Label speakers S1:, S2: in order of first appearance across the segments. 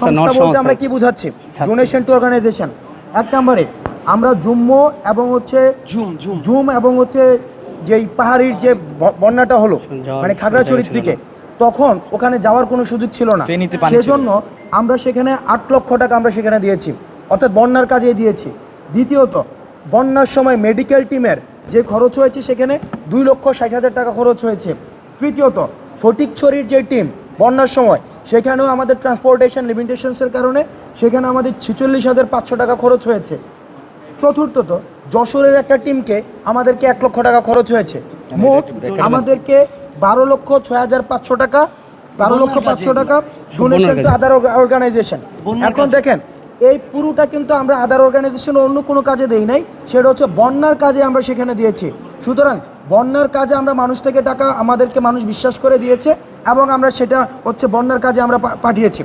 S1: সংস্থা,
S2: বলতে আমরা কি বুঝাচ্ছি। ডোনেশন টু অর্গানাইজেশন এক নম্বরে আমরা জুম্ম এবং হচ্ছে
S3: ঝুম ঝুম।
S2: ঝুম এবং হচ্ছে যে পাহাড়ির যে বন্যাটা হলো মানে খাগড়াছড়ির দিকে তখন ওখানে যাওয়ার কোনো সুযোগ ছিল না। সেজন্য আমরা সেখানে আট লক্ষ টাকা আমরা সেখানে দিয়েছি। অর্থাৎ বন্যার কাজে দিয়েছি। দ্বিতীয়ত বন্যার সময় মেডিকেল টিমের যে খরচ হয়েছে সেখানে দুই লক্ষ ষাট হাজার টাকা খরচ হয়েছে। তৃতীয়ত ফটিকছড়ির যে টিম বন্যার সময় সেখানেও আমাদের ট্রান্সপোর্টেশন লিমিটেশনসের কারণে সেখানে আমাদের ছিচল্লিশ হাজার পাঁচশো টাকা খরচ হয়েছে। চতুর্থত যশোরের একটা টিমকে আমাদেরকে এক লক্ষ টাকা খরচ হয়েছে। মোট আমাদেরকে বারো লক্ষ ছয় হাজার পাঁচশো টাকা বারো লক্ষ পাঁচশো টাকা ডোনেশন টু আদার অর্গানাইজেশন এখন দেখেন এই পুরোটা কিন্তু আমরা আদার অর্গানাইজেশন অন্য কোনো কাজে দেই নাই সেটা হচ্ছে বন্যার কাজে আমরা সেখানে দিয়েছি। সুতরাং বন্যার কাজে আমরা মানুষ থেকে টাকা আমাদেরকে মানুষ বিশ্বাস করে দিয়েছে এবং আমরা সেটা হচ্ছে বন্যার কাজে আমরা পা- পাঠিয়েছি।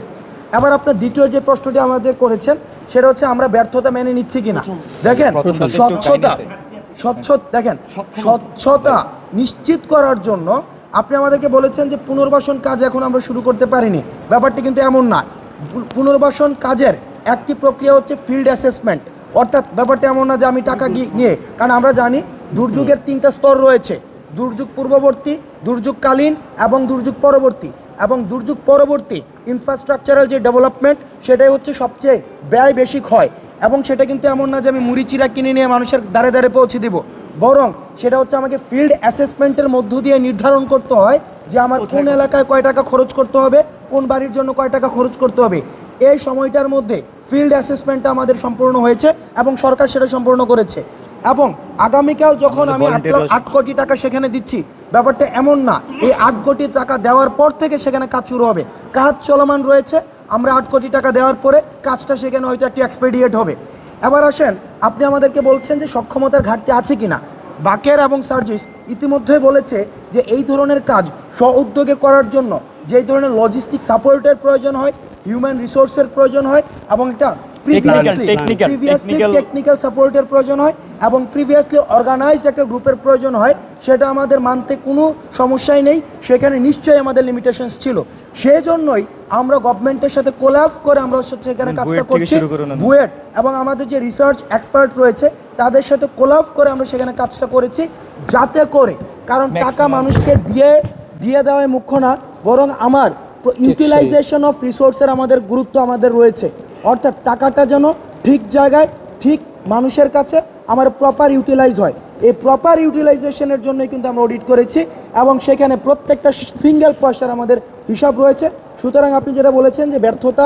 S2: এবার আপনার দ্বিতীয় যে প্রশ্নটি আমাদের করেছেন সেটা হচ্ছে আমরা ব্যর্থতা মেনে নিচ্ছি কিনা। দেখেন স্বচ্ছতা স্বচ্ছ দেখেন স্বচ্ছতা নিশ্চিত করার জন্য আপনি আমাদেরকে বলেছেন যে পুনর্বাসন কাজ এখন আমরা শুরু করতে পারিনি। ব্যাপারটি কিন্তু এমন না। পুনর্বাসন কাজের একটি প্রক্রিয়া হচ্ছে ফিল্ড অ্যাসেসমেন্ট অর্থাৎ ব্যাপারটা এমন না যে আমি টাকা গি- নিয়ে কারণ আমরা জানি দুর্যোগের তিনটা স্তর রয়েছে। দুর্যোগ পূর্ববর্তী দুর্যোগকালীন এবং দুর্যোগ পরবর্তী। এবং দুর্যোগ পরবর্তী ইনফ্রাস্ট্রাকচারাল যে ডেভেলপমেন্ট সেটাই হচ্ছে সবচেয়ে ব্যয় বেশি হয় এবং সেটা কিন্তু এমন না যে আমি মুড়ি চিরা কিনে নিয়ে মানুষের দ্বারে দ্বারে পৌঁছে দিব। বরং সেটা হচ্ছে আমাকে ফিল্ড অ্যাসেসমেন্টের মধ্য দিয়ে নির্ধারণ করতে হয় যে আমার কোন এলাকায় কয় টাকা খরচ করতে হবে কোন বাড়ির জন্য কয় টাকা খরচ করতে হবে। এই সময়টার মধ্যে ফিল্ড অ্যাসেসমেন্টটা আমাদের সম্পূর্ণ হয়েছে এবং সরকার সেটা সম্পূর্ণ করেছে। এবং আগামীকাল যখন আমি আট কোটি টাকা সেখানে দিচ্ছি ব্যাপারটা এমন না। এই আট কোটি টাকা দেওয়ার পর থেকে সেখানে কাজ শুরু হবে। কাজ চলমান রয়েছে আমরা আট কোটি টাকা দেওয়ার পরে কাজটা সেখানে হয়তো একটু এক্সপেডিয়েট হবে। এবার আসেন আপনি আমাদেরকে বলছেন যে সক্ষমতার ঘাটতি আছে কিনা। বাকের এবং সার্জিস ইতিমধ্যে বলেছে যে এই ধরনের কাজ স্ব উদ্যোগে করার জন্য যেই ধরনের লজিস্টিক সাপোর্টের প্রয়োজন হয় হিউম্যান রিসোর্সের প্রয়োজন হয় এবং এটা প্রিভিয়াসলি টেকনিক্যাল সাপোর্টের প্রয়োজন হয় এবং প্রিভিয়াসলি অর্গানাইজড একটা গ্রুপের প্রয়োজন হয় সেটা আমাদের মানতে কোনো সমস্যাই নেই। সেখানে নিশ্চয়ই আমাদের লিমিটেশনস ছিল। সেই জন্যই আমরা গভর্নমেন্টের সাথে কোলাপ করে আমরা সেখানে কাজটা করছি। বুয়েট এবং আমাদের যে রিসার্চ এক্সপার্ট রয়েছে তাদের সাথে কোলাপ করে আমরা সেখানে কাজটা করেছি যাতে করে কারণ টাকা মানুষকে দিয়ে দিয়ে দেওয়াই মুখ্য না বরং আমার ইউটিলাইজেশন অফ রিসোর্সের আমাদের গুরুত্ব আমাদের রয়েছে। অর্থাৎ টাকাটা যেন ঠিক জায়গায়, ঠিক মানুষের কাছে আমার প্রপার ইউটিলাইজ হয়। এই প্রপার ইউটিলাইজেশনের জন্যই কিন্তু আমরা অডিট করেছি এবং সেখানে প্রত্যেকটা সিঙ্গেল পয়সার আমাদের হিসাব রয়েছে। সুতরাং আপনি যেটা বলেছেন যে ব্যর্থতা,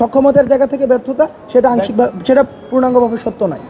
S2: সক্ষমতার জায়গা থেকে ব্যর্থতা, সেটা আংশিক সেটা পূর্ণাঙ্গভাবে সত্য নয়।